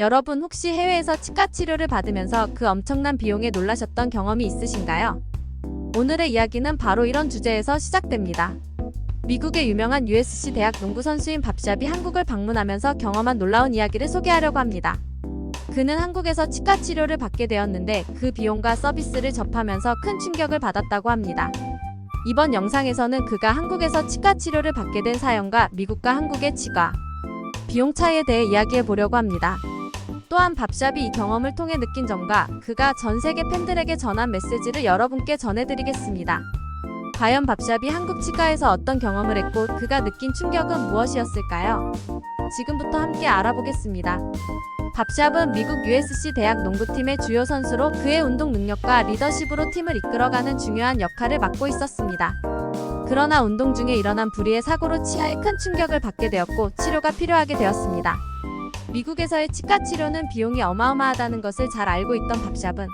여러분 혹시 해외에서 치과 치료를 받으면서 그 엄청난 비용에 놀라셨던 경험이 있으신가요? 오늘의 이야기는 바로 이런 주제에서 시작됩니다. 미국의 유명한 USC 대학 농구 선수인 밥샵이 한국을 방문하면서 경험한 놀라운 이야기를 소개하려고 합니다. 그는 한국에서 치과 치료를 받게 되었는데 그 비용과 서비스를 접하면서 큰 충격을 받았다고 합니다. 이번 영상에서는 그가 한국에서 치과 치료를 받게 된 사연과 미국과 한국의 치과 비용 차이에 대해 이야기해 보려고 합니다. 또한 밥샵이 이 경험을 통해 느낀 점과 그가 전 세계 팬들에게 전한 메시지를 여러분께 전해드리겠습니다. 과연 밥샵이 한국 치과에서 어떤 경험을 했고 그가 느낀 충격은 무엇이었을까요? 지금부터 함께 알아보겠습니다. 밥샵은 미국 USC 대학 농구팀의 주요 선수로 그의 운동 능력과 리더십으로 팀을 이끌어가는 중요한 역할을 맡고 있었습니다. 그러나 운동 중에 일어난 불의의 사고로 치아에 큰 충격을 받게 되었고 치료가 필요하게 되었습니다. 미국에서의 치과 치료는 비용이 어마어마하다는 것을 잘 알고 있던 밥샵은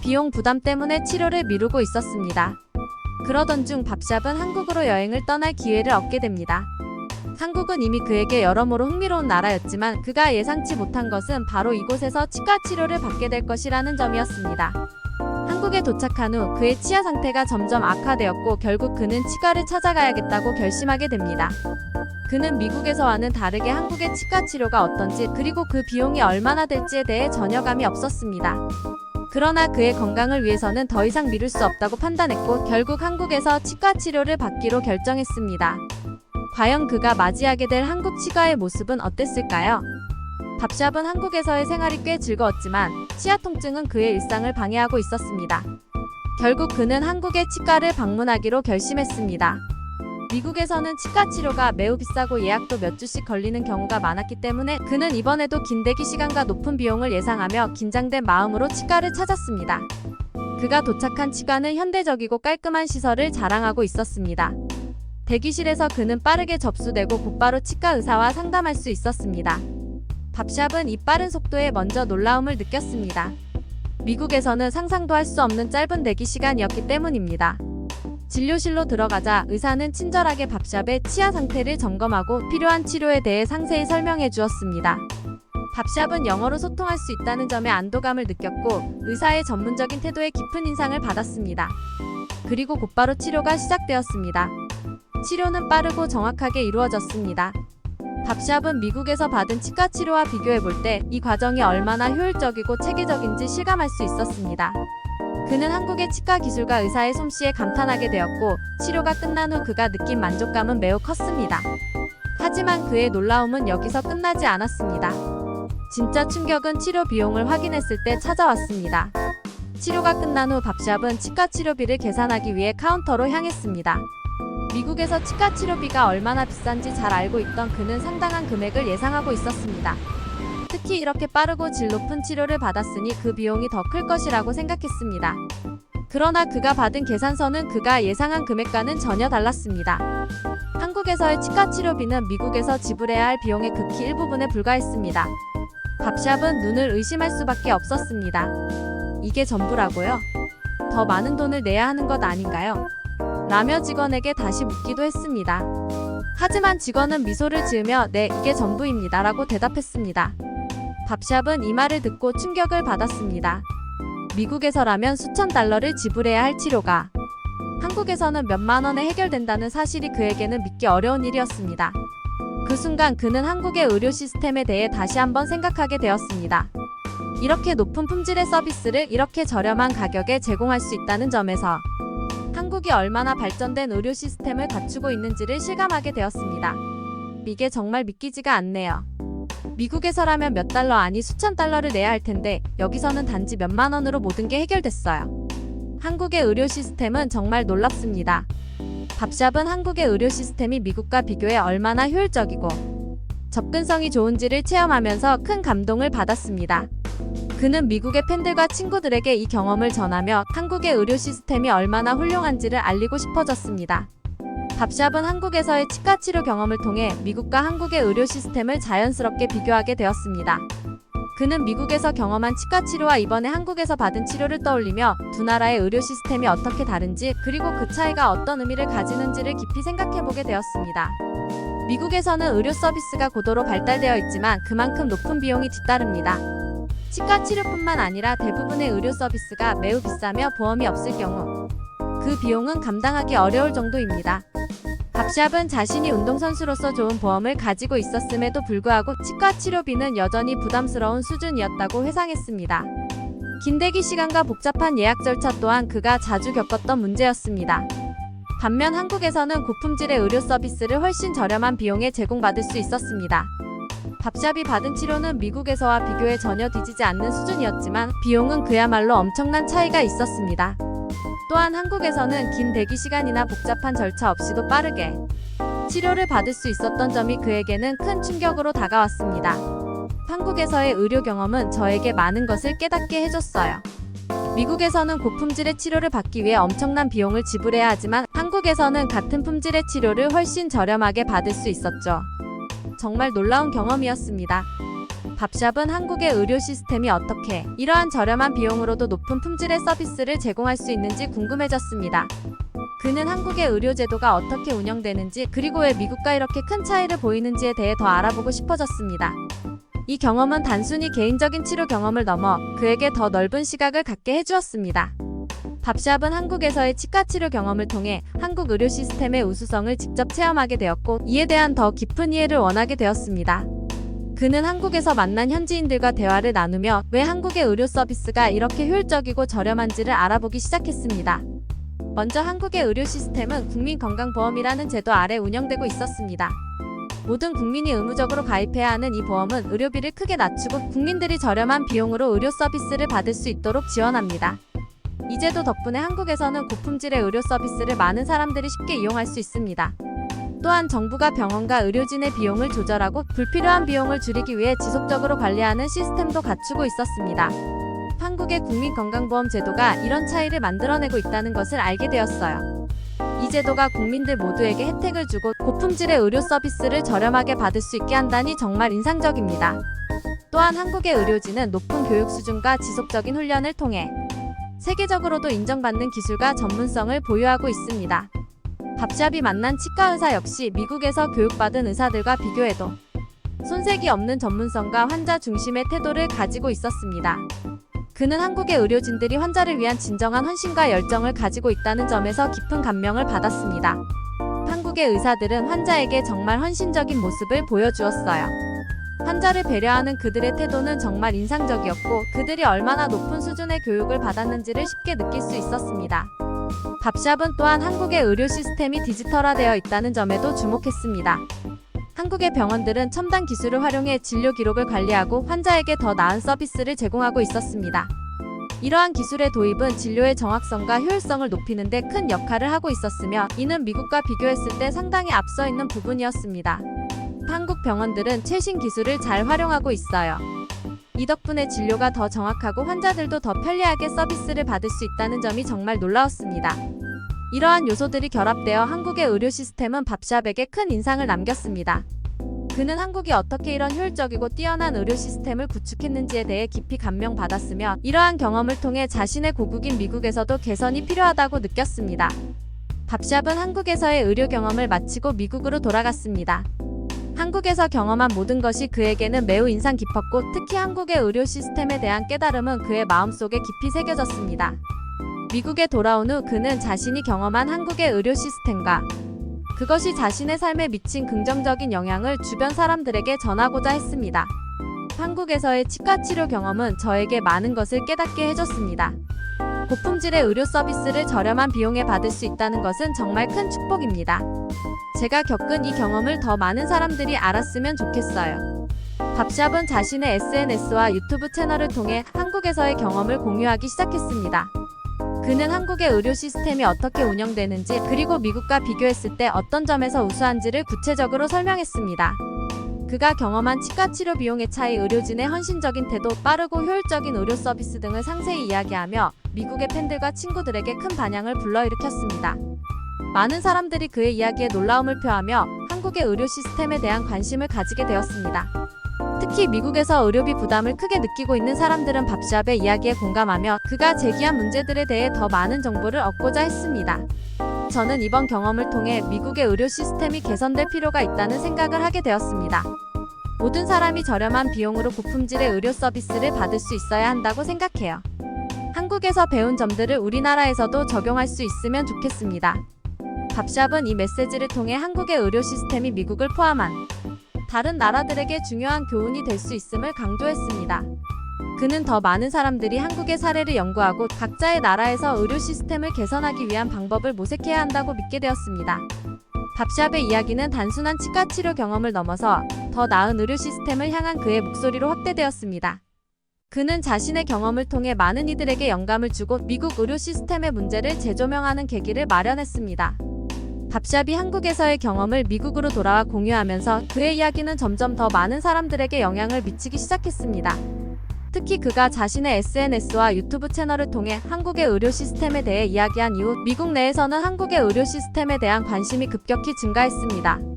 비용 부담 때문에 치료를 미루고 있었습니다. 그러던 중 밥샵은 한국으로 여행을 떠날 기회를 얻게 됩니다. 한국은 이미 그에게 여러모로 흥미로운 나라였지만 그가 예상치 못한 것은 바로 이곳에서 치과 치료를 받게 될 것이라는 점이었습니다. 한국에 도착한 후 그의 치아 상태가 점점 악화되었고 결국 그는 치과를 찾아가야겠다고 결심하게 됩니다. 그는 미국에서와는 다르게 한국의 치과 치료가 어떤지 그리고 그 비용이 얼마나 될지에 대해 전혀 감이 없었습니다. 그러나 그의 건강을 위해서는 더 이상 미룰 수 없다고 판단했고 결국 한국에서 치과 치료를 받기로 결정했습니다. 과연 그가 맞이하게 될 한국 치과의 모습은 어땠을까요? 밥샵은 한국에서의 생활이 꽤 즐거웠지만 치아 통증은 그의 일상을 방해하고 있었습니다. 결국 그는 한국의 치과를 방문하기로 결심했습니다. 미국에서는 치과 치료가 매우 비싸고 예약도 몇 주씩 걸리는 경우가 많았기 때문에 그는 이번에도 긴 대기 시간과 높은 비용을 예상하며 긴장된 마음으로 치과를 찾았습니다. 그가 도착한 치과는 현대적이고 깔끔한 시설을 자랑하고 있었습니다. 대기실에서 그는 빠르게 접수되고 곧바로 치과 의사와 상담할 수 있었습니다. 밥샵은 이 빠른 속도에 먼저 놀라움을 느꼈습니다. 미국에서는 상상도 할 수 없는 짧은 대기 시간이었기 때문입니다. 진료실로 들어가자 의사는 친절하게 밥샵의 치아 상태를 점검하고 필요한 치료에 대해 상세히 설명해 주었습니다. 밥샵은 영어로 소통할 수 있다는 점에 안도감을 느꼈고 의사의 전문적인 태도에 깊은 인상을 받았습니다. 그리고 곧바로 치료가 시작되었습니다. 치료는 빠르고 정확하게 이루어졌습니다. 밥샵은 미국에서 받은 치과 치료와 비교해 볼 때 이 과정이 얼마나 효율적이고 체계적인지 실감할 수 있었습니다. 그는 한국의 치과 기술과 의사의 솜씨에 감탄하게 되었고 치료가 끝난 후 그가 느낀 만족감은 매우 컸습니다. 하지만 그의 놀라움은 여기서 끝나지 않았습니다. 진짜 충격은 치료 비용을 확인했을 때 찾아왔습니다. 치료가 끝난 후 밥샵은 치과 치료비를 계산하기 위해 카운터로 향했습니다. 미국에서 치과 치료비가 얼마나 비싼지 잘 알고 있던 그는 상당한 금액을 예상하고 있었습니다. 특히 이렇게 빠르고 질 높은 치료를 받았으니 그 비용이 더 클 것이라고 생각했습니다. 그러나 그가 받은 계산서는 그가 예상한 금액과는 전혀 달랐습니다. 한국에서의 치과 치료비는 미국에서 지불해야 할 비용의 극히 일부분에 불과했습니다. 밥샵은 눈을 의심할 수밖에 없었습니다. 이게 전부라고요? 더 많은 돈을 내야 하는 것 아닌가요? 라며 직원에게 다시 묻기도 했습니다. 하지만 직원은 미소를 지으며 네, 이게 전부입니다. 라고 대답했습니다. 밥샵은 이 말을 듣고 충격을 받았습니다. 미국에서라면 수천 달러를 지불해야 할 치료가 한국에서는 몇만 원에 해결된다는 사실이 그에게는 믿기 어려운 일이었습니다. 그 순간 그는 한국의 의료 시스템에 대해 다시 한번 생각하게 되었습니다. 이렇게 높은 품질의 서비스를 이렇게 저렴한 가격에 제공할 수 있다는 점에서 한국이 얼마나 발전된 의료 시스템을 갖추고 있는지를 실감하게 되었습니다. 이게 정말 믿기지가 않네요. 미국에서라면 몇 달러 아니 수천 달러를 내야 할 텐데 여기서는 단지 몇만 원으로 모든 게 해결됐어요. 한국의 의료 시스템은 정말 놀랍습니다. 밥샵은 한국의 의료 시스템이 미국과 비교해 얼마나 효율적이고 접근성이 좋은지를 체험하면서 큰 감동을 받았습니다. 그는 미국의 팬들과 친구들에게 이 경험을 전하며 한국의 의료 시스템이 얼마나 훌륭한지를 알리고 싶어졌습니다. 밥샵은 한국에서의 치과 치료 경험을 통해 미국과 한국의 의료 시스템을 자연스럽게 비교하게 되었습니다. 그는 미국에서 경험한 치과 치료와 이번에 한국에서 받은 치료를 떠올리며 두 나라의 의료 시스템이 어떻게 다른지 그리고 그 차이가 어떤 의미를 가지는지를 깊이 생각해보게 되었습니다. 미국에서는 의료 서비스가 고도로 발달되어 있지만 그만큼 높은 비용이 뒤따릅니다. 치과 치료뿐만 아니라 대부분의 의료 서비스가 매우 비싸며 보험이 없을 경우 그 비용은 감당하기 어려울 정도입니다. 밥샵은 자신이 운동선수로서 좋은 보험을 가지고 있었음에도 불구하고 치과 치료비는 여전히 부담스러운 수준이었다고 회상했습니다. 긴 대기 시간과 복잡한 예약 절차 또한 그가 자주 겪었던 문제였습니다. 반면 한국에서는 고품질의 의료 서비스를 훨씬 저렴한 비용에 제공받을 수 있었습니다. 밥샵이 받은 치료는 미국에서와 비교해 전혀 뒤지지 않는 수준이었지만 비용은 그야말로 엄청난 차이가 있었습니다. 또한 한국에서는 긴 대기 시간이나 복잡한 절차 없이도 빠르게 치료를 받을 수 있었던 점이 그에게는 큰 충격으로 다가왔습니다. 한국에서의 의료 경험은 저에게 많은 것을 깨닫게 해줬어요. 미국에서는 고품질의 치료를 받기 위해 엄청난 비용을 지불해야 하지만 한국에서는 같은 품질의 치료를 훨씬 저렴하게 받을 수 있었죠. 정말 놀라운 경험이었습니다. 밥샵은 한국의 의료 시스템이 어떻게 이러한 저렴한 비용으로도 높은 품질의 서비스를 제공할 수 있는지 궁금해졌습니다. 그는 한국의 의료 제도가 어떻게 운영되는지 그리고 왜 미국과 이렇게 큰 차이를 보이는지에 대해 더 알아보고 싶어졌습니다. 이 경험은 단순히 개인적인 치료 경험을 넘어 그에게 더 넓은 시각을 갖게 해주었습니다. 밥샵은 한국에서의 치과 치료 경험을 통해 한국 의료 시스템의 우수성을 직접 체험하게 되었고 이에 대한 더 깊은 이해를 원하게 되었습니다. 그는 한국에서 만난 현지인들과 대화를 나누며 왜 한국의 의료 서비스가 이렇게 효율적이고 저렴한지를 알아보기 시작했습니다. 먼저 한국의 의료 시스템은 국민건강보험이라는 제도 아래 운영되고 있었습니다. 모든 국민이 의무적으로 가입해야 하는 이 보험은 의료비를 크게 낮추고 국민들이 저렴한 비용으로 의료 서비스를 받을 수 있도록 지원합니다. 이 제도 덕분에 한국에서는 고품질의 의료 서비스를 많은 사람들이 쉽게 이용할 수 있습니다. 또한 정부가 병원과 의료진의 비용을 조절하고 불필요한 비용을 줄이기 위해 지속적으로 관리하는 시스템도 갖추고 있었습니다. 한국의 국민건강보험 제도가 이런 차이를 만들어내고 있다는 것을 알게 되었어요. 이 제도가 국민들 모두에게 혜택을 주고 고품질의 의료 서비스를 저렴하게 받을 수 있게 한다니 정말 인상적입니다. 또한 한국의 의료진은 높은 교육 수준과 지속적인 훈련을 통해 세계적으로도 인정받는 기술과 전문성을 보유하고 있습니다. 밥샵이 만난 치과 의사 역시 미국에서 교육받은 의사들과 비교해도 손색이 없는 전문성과 환자 중심의 태도를 가지고 있었습니다. 그는 한국의 의료진들이 환자를 위한 진정한 헌신과 열정을 가지고 있다는 점에서 깊은 감명을 받았습니다. 한국의 의사들은 환자에게 정말 헌신적인 모습을 보여주었어요. 환자를 배려하는 그들의 태도는 정말 인상적이었고 그들이 얼마나 높은 수준의 교육을 받았는지를 쉽게 느낄 수 있었습니다. 밥샵은 또한 한국의 의료 시스템이 디지털화되어 있다는 점에도 주목했습니다. 한국의 병원들은 첨단 기술을 활용해 진료 기록을 관리하고 환자에게 더 나은 서비스를 제공하고 있었습니다. 이러한 기술의 도입은 진료의 정확성과 효율성을 높이는 데 큰 역할을 하고 있었으며 이는 미국과 비교했을 때 상당히 앞서 있는 부분이었습니다. 한국 병원들은 최신 기술을 잘 활용하고 있어요. 이 덕분에 진료가 더 정확하고 환자들도 더 편리하게 서비스를 받을 수 있다는 점이 정말 놀라웠습니다. 이러한 요소들이 결합되어 한국의 의료 시스템은 밥샵에게 큰 인상을 남겼습니다. 그는 한국이 어떻게 이런 효율적이고 뛰어난 의료 시스템을 구축했는지에 대해 깊이 감명받았으며 이러한 경험을 통해 자신의 고국인 미국에서도 개선이 필요하다고 느꼈습니다. 밥샵은 한국에서의 의료 경험을 마치고 미국으로 돌아갔습니다. 한국에서 경험한 모든 것이 그에게는 매우 인상 깊었고 특히 한국의 의료 시스템에 대한 깨달음은 그의 마음속에 깊이 새겨졌습니다. 미국에 돌아온 후 그는 자신이 경험한 한국의 의료 시스템과 그것이 자신의 삶에 미친 긍정적인 영향을 주변 사람들에게 전하고자 했습니다. 한국에서의 치과 치료 경험은 저에게 많은 것을 깨닫게 해줬습니다. 고품질의 의료 서비스를 저렴한 비용에 받을 수 있다는 것은 정말 큰 축복입니다. 제가 겪은 이 경험을 더 많은 사람들이 알았으면 좋겠어요. 밥샵은 자신의 SNS와 유튜브 채널을 통해 한국에서의 경험을 공유하기 시작했습니다. 그는 한국의 의료 시스템이 어떻게 운영되는지 그리고 미국과 비교했을 때 어떤 점에서 우수한지를 구체적으로 설명했습니다. 그가 경험한 치과 치료 비용의 차이, 의료진의 헌신적인 태도, 빠르고 효율적인 의료 서비스 등을 상세히 이야기하며 미국의 팬들과 친구들에게 큰 반향을 불러일으켰습니다. 많은 사람들이 그의 이야기에 놀라움을 표하며 한국의 의료 시스템에 대한 관심을 가지게 되었습니다. 특히 미국에서 의료비 부담을 크게 느끼고 있는 사람들은 밥샵의 이야기에 공감하며 그가 제기한 문제들에 대해 더 많은 정보를 얻고자 했습니다. 저는 이번 경험을 통해 미국의 의료 시스템이 개선될 필요가 있다는 생각을 하게 되었습니다. 모든 사람이 저렴한 비용으로 고품질의 의료 서비스를 받을 수 있어야 한다고 생각해요. 한국에서 배운 점들을 우리나라에서도 적용할 수 있으면 좋겠습니다. 밥샵은 이 메시지를 통해 한국의 의료 시스템이 미국을 포함한 다른 나라들에게 중요한 교훈이 될 수 있음을 강조했습니다. 그는 더 많은 사람들이 한국의 사례를 연구하고 각자의 나라에서 의료 시스템을 개선하기 위한 방법을 모색해야 한다고 믿게 되었습니다. 밥샵의 이야기는 단순한 치과 치료 경험을 넘어서 더 나은 의료 시스템을 향한 그의 목소리로 확대되었습니다. 그는 자신의 경험을 통해 많은 이들에게 영감을 주고 미국 의료 시스템의 문제를 재조명하는 계기를 마련했습니다. 밥샵이 한국에서의 경험을 미국으로 돌아와 공유하면서 그의 이야기는 점점 더 많은 사람들에게 영향을 미치기 시작했습니다. 특히 그가 자신의 SNS와 유튜브 채널을 통해 한국의 의료 시스템에 대해 이야기한 이후 미국 내에서는 한국의 의료 시스템에 대한 관심이 급격히 증가했습니다.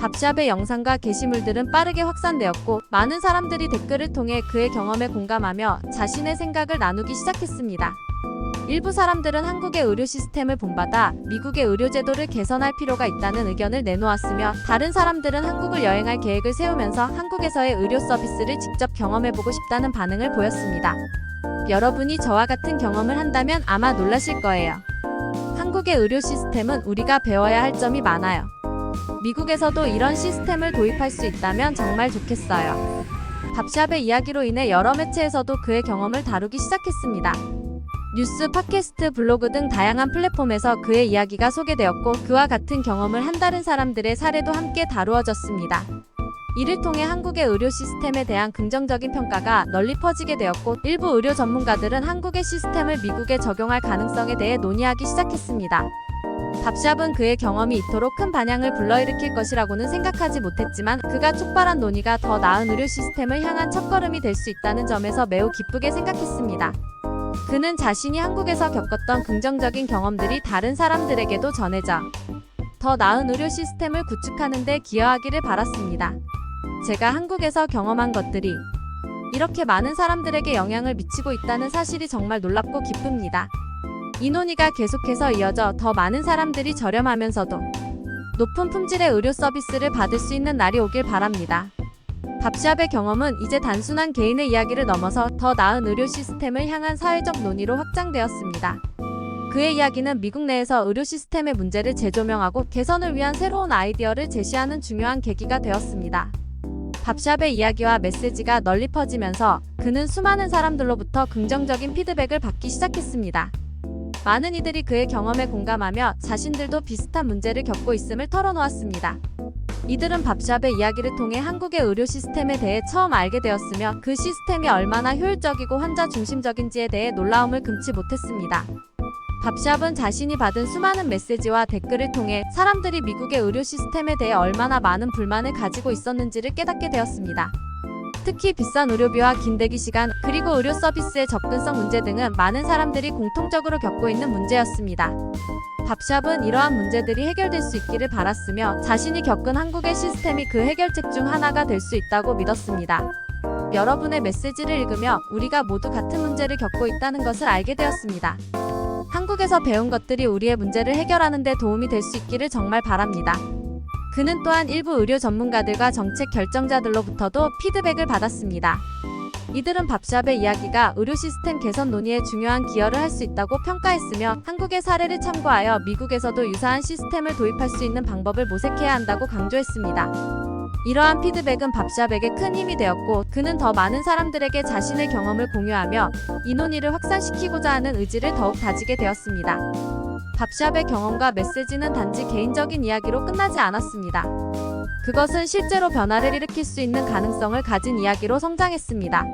밥샵의 영상과 게시물들은 빠르게 확산되었고 많은 사람들이 댓글을 통해 그의 경험에 공감하며 자신의 생각을 나누기 시작했습니다. 일부 사람들은 한국의 의료 시스템을 본받아 미국의 의료 제도를 개선할 필요가 있다는 의견을 내놓았으며 다른 사람들은 한국을 여행할 계획을 세우면서 한국에서의 의료 서비스를 직접 경험해보고 싶다는 반응을 보였습니다. 여러분이 저와 같은 경험을 한다면 아마 놀라실 거예요. 한국의 의료 시스템은 우리가 배워야 할 점이 많아요. 미국에서도 이런 시스템을 도입할 수 있다면 정말 좋겠어요. 밥샵의 이야기로 인해 여러 매체에서도 그의 경험을 다루기 시작했습니다. 뉴스, 팟캐스트, 블로그 등 다양한 플랫폼에서 그의 이야기가 소개되었고 그와 같은 경험을 한 다른 사람들의 사례도 함께 다루어졌습니다. 이를 통해 한국의 의료 시스템에 대한 긍정적인 평가가 널리 퍼지게 되었고 일부 의료 전문가들은 한국의 시스템을 미국에 적용할 가능성에 대해 논의하기 시작했습니다. 밥샵은 그의 경험이 이토록 큰 반향을 불러일으킬 것이라고는 생각하지 못했지만 그가 촉발한 논의가 더 나은 의료 시스템을 향한 첫걸음이 될 수 있다는 점에서 매우 기쁘게 생각했습니다. 그는 자신이 한국에서 겪었던 긍정적인 경험들이 다른 사람들에게도 전해져 더 나은 의료 시스템을 구축하는 데 기여하기를 바랐습니다. 제가 한국에서 경험한 것들이 이렇게 많은 사람들에게 영향을 미치고 있다는 사실이 정말 놀랍고 기쁩니다. 이 논의가 계속해서 이어져 더 많은 사람들이 저렴하면서도 높은 품질의 의료 서비스를 받을 수 있는 날이 오길 바랍니다. 밥샵의 경험은 이제 단순한 개인의 이야기를 넘어서 더 나은 의료 시스템을 향한 사회적 논의로 확장되었습니다. 그의 이야기는 미국 내에서 의료 시스템의 문제를 재조명하고 개선을 위한 새로운 아이디어를 제시하는 중요한 계기가 되었습니다. 밥샵의 이야기와 메시지가 널리 퍼지면서 그는 수많은 사람들로부터 긍정적인 피드백을 받기 시작했습니다. 많은 이들이 그의 경험에 공감하며 자신들도 비슷한 문제를 겪고 있음을 털어놓았습니다. 이들은 밥샵의 이야기를 통해 한국의 의료 시스템에 대해 처음 알게 되었으며 그 시스템이 얼마나 효율적이고 환자 중심적인지에 대해 놀라움을 금치 못했습니다. 밥샵은 자신이 받은 수많은 메시지와 댓글을 통해 사람들이 미국의 의료 시스템에 대해 얼마나 많은 불만을 가지고 있었는지를 깨닫게 되었습니다. 특히 비싼 의료비와 긴 대기 시간, 그리고 의료 서비스의 접근성 문제 등은 많은 사람들이 공통적으로 겪고 있는 문제였습니다. 밥샵은 이러한 문제들이 해결될 수 있기를 바랐으며 자신이 겪은 한국의 시스템이 그 해결책 중 하나가 될 수 있다고 믿었습니다. 여러분의 메시지를 읽으며 우리가 모두 같은 문제를 겪고 있다는 것을 알게 되었습니다. 한국에서 배운 것들이 우리의 문제를 해결하는 데 도움이 될 수 있기를 정말 바랍니다. 그는 또한 일부 의료 전문가들과 정책 결정자들로부터도 피드백을 받았습니다. 이들은 밥샵의 이야기가 의료 시스템 개선 논의에 중요한 기여를 할 수 있다고 평가했으며 한국의 사례를 참고하여 미국에서도 유사한 시스템을 도입할 수 있는 방법을 모색해야 한다고 강조했습니다. 이러한 피드백은 밥샵에게 큰 힘이 되었고 그는 더 많은 사람들에게 자신의 경험을 공유하며 이 논의를 확산시키고자 하는 의지를 더욱 다지게 되었습니다. 밥샵의 경험과 메시지는 단지 개인적인 이야기로 끝나지 않았습니다. 그것은 실제로 변화를 일으킬 수 있는 가능성을 가진 이야기로 성장했습니다.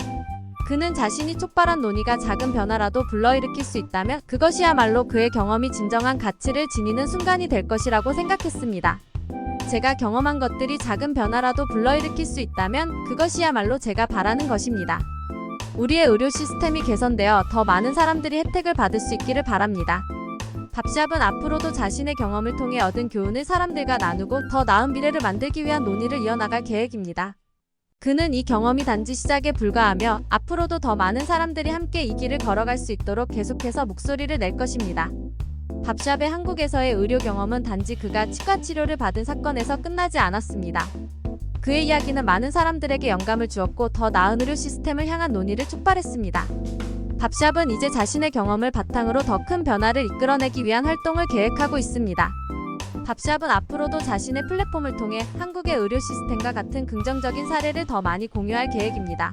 그는 자신이 촉발한 논의가 작은 변화라도 불러일으킬 수 있다면 그것이야말로 그의 경험이 진정한 가치를 지니는 순간이 될 것이라고 생각했습니다. 제가 경험한 것들이 작은 변화라도 불러일으킬 수 있다면 그것이야말로 제가 바라는 것입니다. 우리의 의료 시스템이 개선되어 더 많은 사람들이 혜택을 받을 수 있기를 바랍니다. 밥샵은 앞으로도 자신의 경험을 통해 얻은 교훈을 사람들과 나누고 더 나은 미래를 만들기 위한 논의를 이어나갈 계획입니다. 그는 이 경험이 단지 시작에 불과하며 앞으로도 더 많은 사람들이 함께 이 길을 걸어갈 수 있도록 계속해서 목소리를 낼 것입니다. 밥샵의 한국에서의 의료 경험은 단지 그가 치과 치료를 받은 사건에서 끝나지 않았습니다. 그의 이야기는 많은 사람들에게 영감을 주었고 더 나은 의료 시스템을 향한 논의를 촉발했습니다. 밥샵은 이제 자신의 경험을 바탕으로 더 큰 변화를 이끌어내기 위한 활동을 계획하고 있습니다. 밥샵은 앞으로도 자신의 플랫폼을 통해 한국의 의료 시스템과 같은 긍정적인 사례를 더 많이 공유할 계획입니다.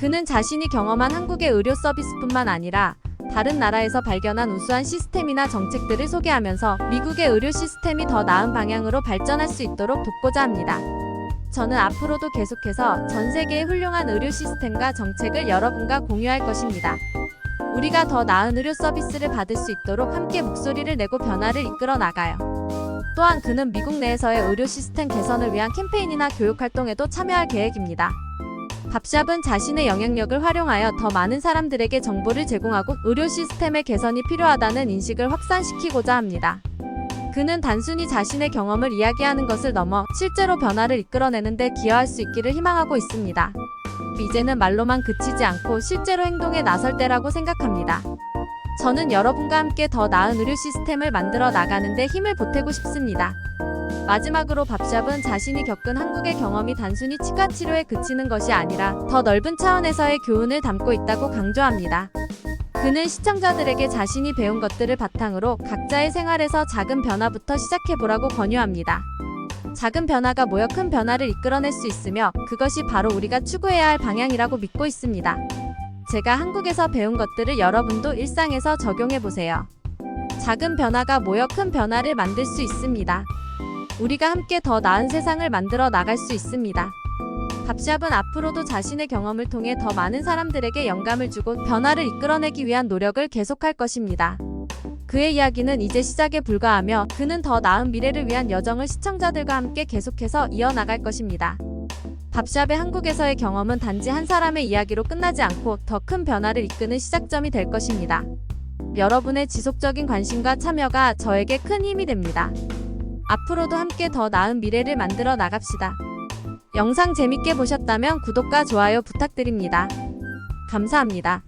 그는 자신이 경험한 한국의 의료 서비스뿐만 아니라 다른 나라에서 발견한 우수한 시스템이나 정책들을 소개하면서 미국의 의료 시스템이 더 나은 방향으로 발전할 수 있도록 돕고자 합니다. 저는 앞으로도 계속해서 전 세계의 훌륭한 의료 시스템과 정책을 여러분과 공유할 것입니다. 우리가 더 나은 의료 서비스를 받을 수 있도록 함께 목소리를 내고 변화를 이끌어 나가요. 또한 그는 미국 내에서의 의료 시스템 개선을 위한 캠페인이나 교육 활동에도 참여할 계획입니다. 밥샵은 자신의 영향력을 활용하여 더 많은 사람들에게 정보를 제공하고 의료 시스템의 개선이 필요하다는 인식을 확산시키고자 합니다. 그는 단순히 자신의 경험을 이야기하는 것을 넘어 실제로 변화를 이끌어내는 데 기여할 수 있기를 희망하고 있습니다. 이제는 말로만 그치지 않고 실제로 행동에 나설 때라고 생각합니다. 저는 여러분과 함께 더 나은 의료 시스템을 만들어 나가는데 힘을 보태고 싶습니다. 마지막으로 밥샵은 자신이 겪은 한국의 경험이 단순히 치과 치료에 그치는 것이 아니라 더 넓은 차원에서의 교훈을 담고 있다고 강조합니다. 그는 시청자들에게 자신이 배운 것들을 바탕으로 각자의 생활에서 작은 변화부터 시작해보라고 권유합니다. 작은 변화가 모여 큰 변화를 이끌어낼 수 있으며 그것이 바로 우리가 추구해야 할 방향이라고 믿고 있습니다. 제가 한국에서 배운 것들을 여러분도 일상에서 적용해 보세요. 작은 변화가 모여 큰 변화를 만들 수 있습니다. 우리가 함께 더 나은 세상을 만들어 나갈 수 있습니다. 밥샵은 앞으로도 자신의 경험을 통해 더 많은 사람들에게 영감을 주고 변화를 이끌어내기 위한 노력을 계속할 것입니다. 그의 이야기는 이제 시작에 불과하며 그는 더 나은 미래를 위한 여정을 시청자들과 함께 계속해서 이어나갈 것입니다. 밥샵의 한국에서의 경험은 단지 한 사람의 이야기로 끝나지 않고 더 큰 변화를 이끄는 시작점이 될 것입니다. 여러분의 지속적인 관심과 참여가 저에게 큰 힘이 됩니다. 앞으로도 함께 더 나은 미래를 만들어 나갑시다. 영상 재밌게 보셨다면 구독과 좋아요 부탁드립니다. 감사합니다.